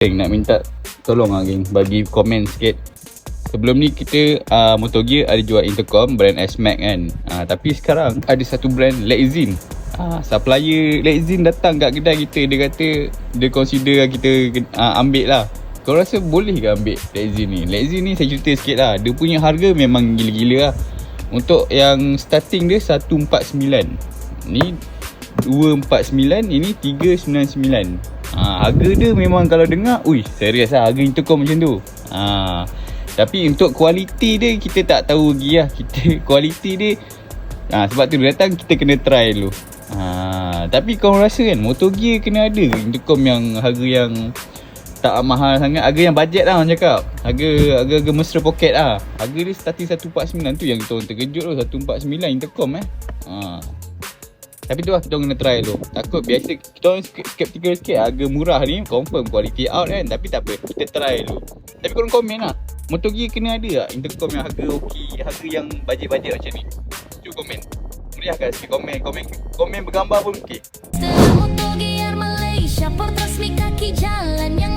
Geng nak minta tolong lah geng. Bagi komen sikit. Sebelum ni kita uh, Motor Gear ada jual intercom brand S-Max kan. Uh, Tapi sekarang ada satu brand Lexin. Uh, Supplier Lexin datang kat kedai kita. Dia kata dia consider kita uh, ambil lah. Kau rasa boleh ke ambil Lexin ni? Lexin ni saya cerita sikit lah. Dia punya harga memang gila-gila lah. Untuk yang starting dia 149 Ni 249 Ini 399 Ha, harga dia memang kalau dengar Ui serius lah harga intercom macam tu. Ha, Tapi untuk kualiti dia Kita tak tahu lagi lah. Kita kualiti dia ha, Sebab tu datang kita kena try dulu. Ha, Tapi kau rasa kan Motor Gear kena ada intercom yang Harga yang tak mahal sangat? Harga yang bajet lah orang cakap. Harga harga, harga mesra poket lah. Harga dia starting 149 tu yang kita orang terkejut tu 149 intercom eh. Ha. Tapi tu lah kita kena try dulu Takut biasa kita orang sk- skeptical sikit Harga murah ni confirm quality out kan. Tapi tak apa kita try dulu. Tapi korang komen lah. Motor Gear kena ada tak? Intercom yang harga okey Harga yang bajet-bajet macam ni? Cuba komen. Meriahkan sikit komen. Komen komen bergambar pun Setelah Motor Gear Malaysia Port resmi kaki jalan yang